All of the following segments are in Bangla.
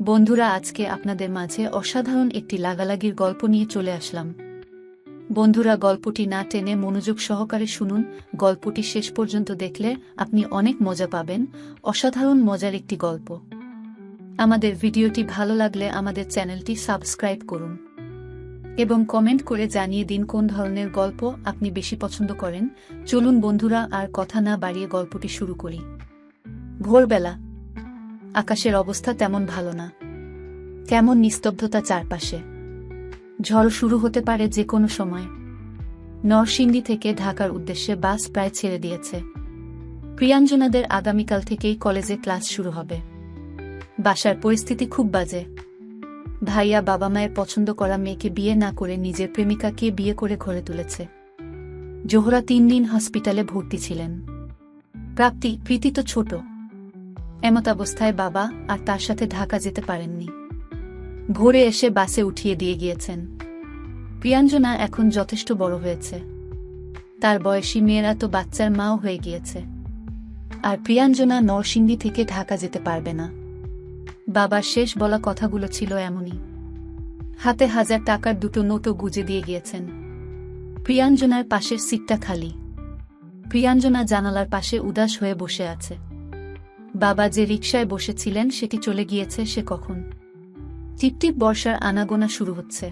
বন্ধুরা, আজকে আপনাদের মাঝে অসাধারণ একটি লাগালাগির গল্প নিয়ে চলে আসলাম। বন্ধুরা, গল্পটি না টেনে মনোযোগ সহকারে শুনুন। গল্পটি শেষ পর্যন্ত দেখলে আপনি অনেক মজা পাবেন। অসাধারণ মজার একটি গল্প। আমাদের ভিডিওটি ভালো লাগলে আমাদের চ্যানেলটি সাবস্ক্রাইব করুন এবং কমেন্ট করে জানিয়ে দিন কোন ধরনের গল্প আপনি বেশি পছন্দ করেন। চলুন বন্ধুরা, আর কথা না বাড়িয়ে গল্পটি শুরু করি। ভোরবেলা আকাশের অবস্থা তেমন ভালো না। কেমন নিস্তব্ধতা চারপাশে। ঝড় শুরু হতে পারে যে কোনো সময়। নরসিংদী থেকে ঢাকার উদ্দেশ্যে বাস প্রায় ছেড়ে দিয়েছে। প্রিয়াঞ্জনাদের আগামীকাল থেকেই কলেজে ক্লাস শুরু হবে। বাসার পরিস্থিতি খুব বাজে। ভাইয়া বাবা মায়ের পছন্দ করা মেয়েকে বিয়ে না করে নিজের প্রেমিকাকে বিয়ে করে ঘরে তুলেছে। জোহরা তিন দিন হসপিটালে ভর্তি ছিলেন। প্রাপ্তি, প্রীতি তো ছোট। এমতাবস্থায় বাবা আর তার সাথে ঢাকা যেতে পারেননি। ভোরে এসে বাসে উঠিয়ে দিয়ে গিয়েছেন। প্রিয়াঞ্জনা এখন যথেষ্ট বড় হয়েছে। তার বয়সী মেয়েরা তো বাচ্চার মাও হয়ে গিয়েছে। আর প্রিয়াঞ্জনা নরসিংদী থেকে ঢাকা যেতে পারবে না। বাবার শেষ বলা কথাগুলো ছিল এমনই। হাতে হাজার টাকার দুটো নোটও গুজে দিয়ে গিয়েছেন। প্রিয়াঞ্জনার পাশের সিটটা খালি। প্রিয়াঞ্জনা জানালার পাশে উদাস হয়ে বসে আছে। বাবা যে রিকশায় বসেছিলেন সেটি চলে গিয়েছে সে কখন। টিপটিপ বর্ষার আনাগোনা শুরু হচ্ছে।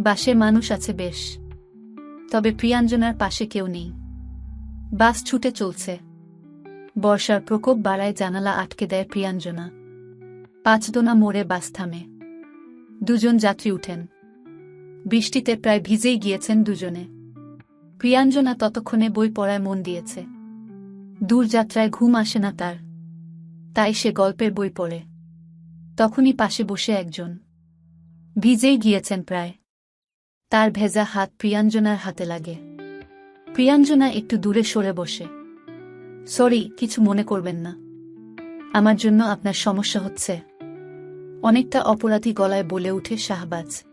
বাসে মানুষ আছে বেশ। তবে প্রিয়াঞ্জনার পাশে কেউ নেই। বাস ছুটে চলছে। বর্ষার প্রকোপ বাড়ায় জানালা আটকে দেয় প্রিয়াঞ্জনা। পাঁচদোনা মোড়ে বাস থামে। দুজন যাত্রী উঠেন। বৃষ্টিতে প্রায় ভিজেই গিয়েছেন দুজনে। প্রিয়াঞ্জনা ততক্ষণে বই পড়ায় মন দিয়েছে। দূরযাত্রায় ঘুম আসে না তার। তাই সে গল্পের বই পড়ে। তখনই পাশে বসে একজন। ভিজেই গিয়েছেন প্রায়। তার ভেজা হাত প্রিয়াঞ্জনার হাতে লাগে। প্রিয়াঞ্জনা একটু দূরে সরে বসে। সরি, কিছু মনে করবেন না। আমার জন্য আপনার সমস্যা হচ্ছে। অনেকটা অপরাধী গলায় বলে উঠে শাহবাজ।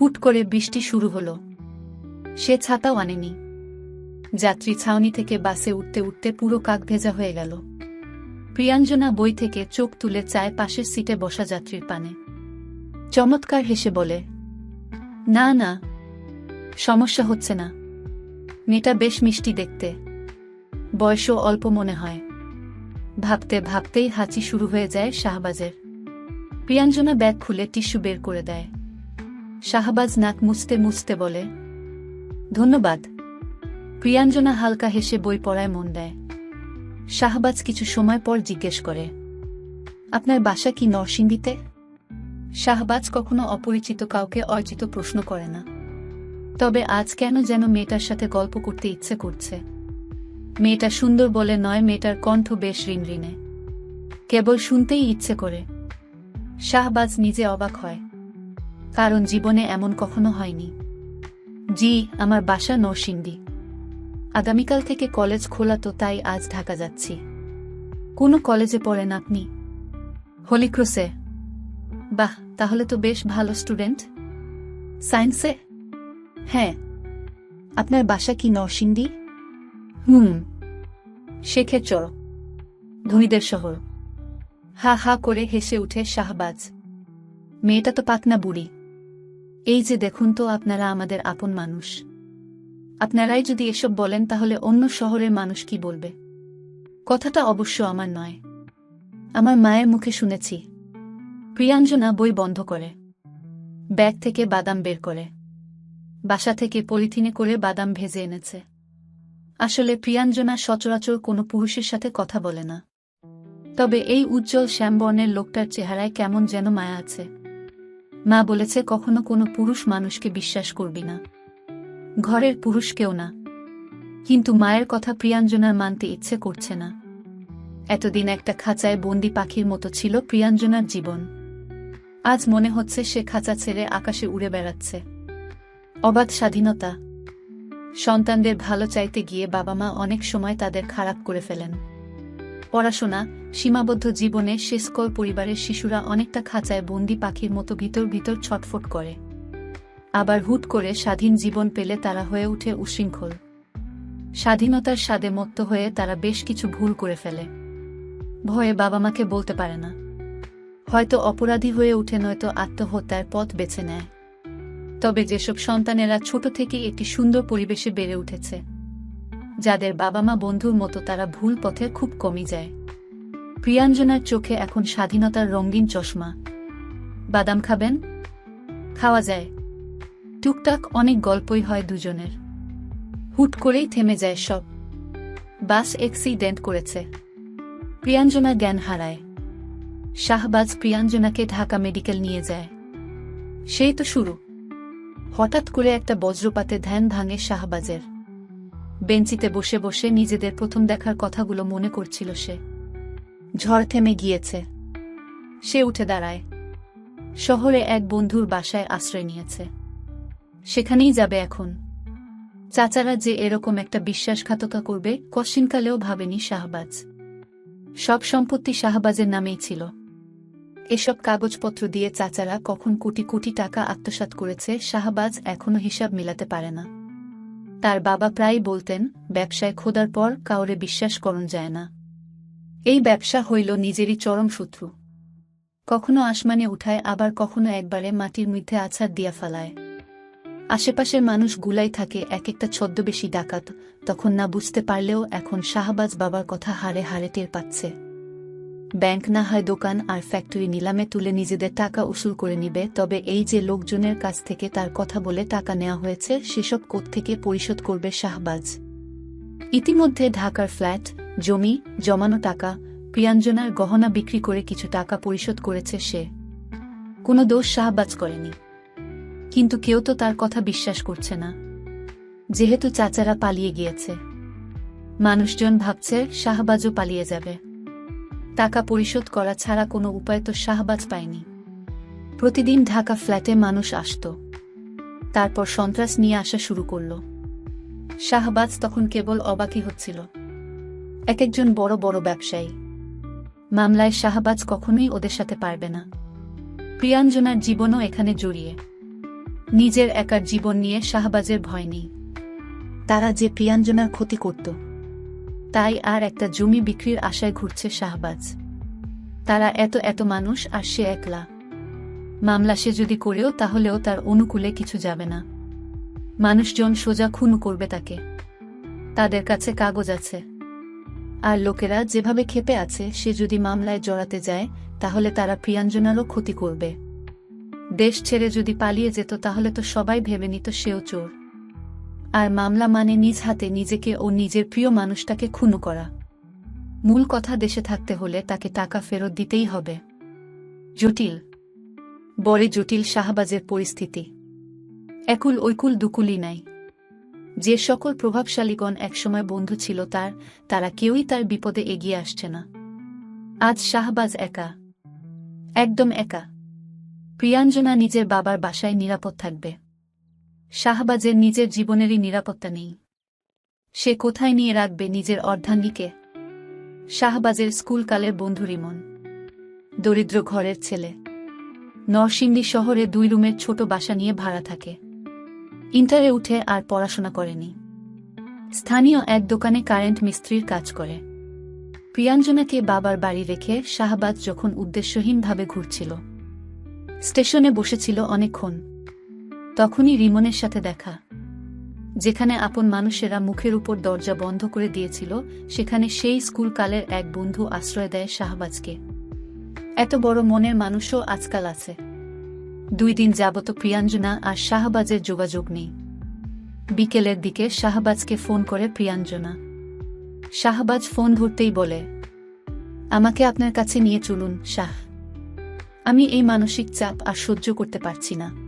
হুট করে বৃষ্টি শুরু হল। সে ছাতাও আনেনি। যাত্রী ছাউনি থেকে বাসে উঠতে উঠতে পুরো কাক ভেজা হয়ে গেল। প্রিয়াঞ্জনা বই থেকে চোখ তুলে চায় পাশের সিটে বসা যাত্রীর পানে। চমৎকার হেসে বলে, না না, সমস্যা হচ্ছে না। মেয়েটা বেশ মিষ্টি দেখতে। বয়সও অল্প মনে হয়। ভাবতে ভাবতেই হাঁচি শুরু হয়ে যায় শাহবাজের। প্রিয়াঞ্জনা ব্যাগ খুলে টিস্যু বের করে দেয়। শাহবাজ নাক মুছতে মুছতে বলে, ধন্যবাদ। প্রিয়াঞ্জনা হালকা হেসে বই পড়ায় মন দেয়। শাহবাজ কিছু সময় পর জিজ্ঞেস করে, আপনার বাসা কি নরসিংদীতে? শাহবাজ কখনো অপরিচিত কাউকে অর্জিত প্রশ্ন করে না। তবে আজ কেন যেন মেয়েটার সাথে গল্প করতে ইচ্ছে করছে? মেয়েটা সুন্দর বলে নয়, মেয়েটার কণ্ঠ বেশ ঋণঋণে কেবল শুনতেই ইচ্ছে করে। শাহবাজ নিজে অবাক হয়। কারণ জীবনে এমন কখনো হয়নি। জি, আমার বাসা নরসিংদী। আগামীকাল থেকে কলেজ খোলা তো তাই আজ ঢাকা যাচ্ছি। কোনো কলেজে পড়েন আপনি? হলিক্রসে বাহ, তাহলে তো বেশ ভালো স্টুডেন্ট। সায়েন্সে? হ্যাঁ। আপনার বাসা কি নরসিংদী? হুম। চর ধনীদের শহর। হা হা করে হেসে উঠে শাহবাজ। মেয়েটা তো পাকনা বুড়ি। এই যে দেখুন তো আপনারা আমাদের আপন মানুষ। আপনারাই যদি এসব বলেন তাহলে অন্য শহরের মানুষ কি বলবে? কথাটা অবশ্য আমার নয়। আমার মায়ের মুখে শুনেছি। প্রিয়াঞ্জনা বই বন্ধ করে। ব্যাগ থেকে বাদাম বের করে। বাসা থেকে পলিথিনে করে বাদাম ভেজে এনেছে। আসলে প্রিয়াঞ্জনা সচরাচর কোনো পুরুষের সাথে কথা বলে না। তবে এই উজ্জ্বল শ্যামবর্ণের লোকটার চেহারায় কেমন যেন মায়া আছে। মা বলেছে কখনো কোনো পুরুষ মানুষকে বিশ্বাস করবি না। ঘরের পুরুষ কেউ না। কিন্তু মায়ের কথা প্রিয়াঞ্জনার মানতে ইচ্ছে করছে না। এতদিন একটা খাঁচায় বন্দি পাখির মতো ছিল প্রিয়াঞ্জনার জীবন। আজ মনে হচ্ছে সে খাঁচা ছেড়ে আকাশে উড়ে বেড়াচ্ছে। অবাধ স্বাধীনতা। সন্তানদের ভালো চাইতে গিয়ে বাবা মা অনেক সময় তাদের খারাপ করে ফেলেন। পড়াশোনা, সীমাবদ্ধ জীবনে শেষকল পরিবারের শিশুরা অনেকটা খাঁচায় বন্দি পাখির মতো ভিতর ভিতর ছটফট করে। আবার হুট করে স্বাধীন জীবন পেলে তারা হয়ে উঠে উশৃঙ্খল। স্বাধীনতার স্বাদে মত্ত হয়ে তারা বেশ কিছু ভুল করে ফেলে। ভয়ে বাবা মাকে বলতে পারে না। হয়তো অপরাধী হয়ে উঠে নয়তো আত্মহত্যার পথ বেছে নেয়। তবে যেসব সন্তানেরা ছোট থেকেই একটি সুন্দর পরিবেশে বেড়ে উঠেছে, যাদের বাবা মা বন্ধুর মতো তারা ভুল পথে খুব কমই যায়। প্রিয়াঞ্জনার চোখে এখন স্বাধীনতার রঙিন চশমা। বাদাম খাবেন? খাওয়া যায়। টুকটাক অনেক গল্পই হয় দুজনের। হুট করেই থেমে যায় সব। বাস অ্যাক্সিডেন্ট করেছে। প্রিয়াঞ্জনা জ্ঞান হারায়। শাহবাজ প্রিয়াঞ্জনাকে ঢাকা মেডিকেল নিয়ে যায়। সেই তো শুরু। হঠাৎ করে একটা বজ্রপাতে ধ্যান ভাঙে শাহবাজের। বেঞ্চিতে বসে বসে নিজেদের প্রথম দেখার কথাগুলো মনে করছিল সে। ঝড় থেমে গিয়েছে। সে উঠে দাঁড়ায়। শহরে এক বন্ধুর বাসায় আশ্রয় নিয়েছে। সেখানেই যাবে এখন। চাচারা যে এরকম একটা বিশ্বাসঘাততা করবে কশিনকালেও ভাবেনি শাহবাজ। সব সম্পত্তি শাহবাজের নামেই ছিল। এসব কাগজপত্র দিয়ে চাচারা কখন কোটি কোটি টাকা আত্মসাৎ করেছে, শাহবাজ এখনও হিসাব মিলাতে পারে না। তার বাবা প্রায় বলতেন, ব্যবসায় খোদার পর কাউরে বিশ্বাস করণ যায় না। এই ব্যবসা হইল নিজেরই চরম শত্রু। কখনো আসমানে উঠায়, আবার কখনো একবারে মাটির মধ্যে আছাড় দিয়া ফালায়। আশেপাশের মানুষ গুলাই থাকে এক একটা ছদ্মবেশী ডাকাত, তখন না বুঝতে পারলেও এখন শাহবাজ বাবার কথা হারে হারে টের পাচ্ছে। ব্যাংক না হয় দোকান আর ফ্যাক্টরি নিলামে তুলে নিজেদের টাকা উসুল করে নিবে, তবে এই যে লোকজনের কাছ থেকে তার কথা বলে টাকা নেওয়া হয়েছে, সেসব থেকে পরিশোধ করবে শাহবাজ? ইতিমধ্যে ঢাকার ফ্ল্যাট, জমি, জমানো টাকা, প্রিয়াঞ্জনার গহনা বিক্রি করে কিছু টাকা পরিশোধ করেছে সে। কোনো দোষ শাহবাজ করেনি। কিন্তু কেউ তো তার কথা বিশ্বাস করছে না। যেহেতু চাচারা পালিয়ে গিয়েছে। মানুষজন ভাবছে শাহবাজও পালিয়ে যাবে। টাকা পরিশোধ করা ছাড়া কোনো উপায় তো শাহবাজ পায়নি। প্রতিদিন ঢাকা ফ্ল্যাটে মানুষ আসত। তারপর সন্ত্রাস নিয়ে আসা শুরু করল। শাহবাজ তখন কেবল অবাকই হচ্ছিল। এক একজন বড় বড় ব্যবসায়ী। মামলায় শাহবাজ কখনোই ওদের সাথে পারবে না। প্রিয়াঞ্জনার জীবনও এখানে জড়িয়ে। নিজের একার জীবন নিয়ে শাহবাজের ভয় নেই। তারা যে প্রিয়াঞ্জনার ক্ষতি করত। তাই আর একটা জমি বিক্রির আশায় ঘুরছে শাহবাজ। তারা এত এত মানুষ আর সে একলা। মামলা সে যদি করেও তাহলেও তার অনুকূলে কিছু যাবে না। মানুষজন সোজা খুন করবে তাকে। তাদের কাছে কাগজ আছে। আর লোকেরা যেভাবে ক্ষেপে আছে সে যদি মামলায় জড়াতে যায় তাহলে তারা প্রিয়াঞ্জনারও ক্ষতি করবে। দেশ ছেড়ে যদি পালিয়ে যেত তাহলে তো সবাই ভেবে নিত সেও চোর। আর মামলা মানে নিজ হাতে নিজেকে ও নিজের প্রিয় মানুষটাকে খুন করা। মূল কথা দেশে থাকতে হলে তাকে টাকা ফেরত দিতেই হবে। জটিল। বড়ে জটিল শাহবাজের পরিস্থিতি। একুল ঐকুল দুকুলই নাই। যে সকল প্রভাবশালীগণ একসময় বন্ধু ছিল তার, তারা কেউই তার বিপদে এগিয়ে আসছে না। আজ শাহবাজ একা। একদম একা। প্রিয়াঞ্জনা নিজের বাবার বাসায় নিরাপদ থাকবে। শাহবাজের নিজের জীবনেরই নিরাপত্তা নেই। সে কোথায় নিয়ে রাখবে নিজের অর্ধাঙ্গীকে? শাহবাজের স্কুলকালের বন্ধু রিমন। দরিদ্র ঘরের ছেলে। নরসিংদী শহরে দুই রুমের ছোট বাসা নিয়ে ভাড়া থাকে। ইন্টারে উঠে আর পড়াশোনা করেনি। স্থানীয় এক দোকানে কারেন্ট মিস্ত্রির কাজ করে। প্রিয়াঞ্জনাকে বাবার বাড়ি রেখে শাহবাজ যখন উদ্দেশ্যহীনভাবে ঘুরছিল স্টেশনে বসেছিল অনেকক্ষণ। তখনই রিমনের সাথে দেখা। যেখানে আপন মানুষেরা মুখের উপর দরজা বন্ধ করে দিয়েছিল, সেখানে সেই স্কুলকালের এক বন্ধু আশ্রয় দেয় শাহবাজকে। এত বড় মনের মানুষও আজকাল আছে। দুই দিন যাবত প্রিয়াঞ্জনা আর শাহবাজের যোগাযোগ নেই। বিকেলের দিকে শাহবাজকে ফোন করে প্রিয়াঞ্জনা। শাহবাজ ফোন ধরতেই বলে, আমাকে আপনার কাছে নিয়ে চলুন, শাহ। আমি এই মানসিক চাপ আর সহ্য করতে পারছি না।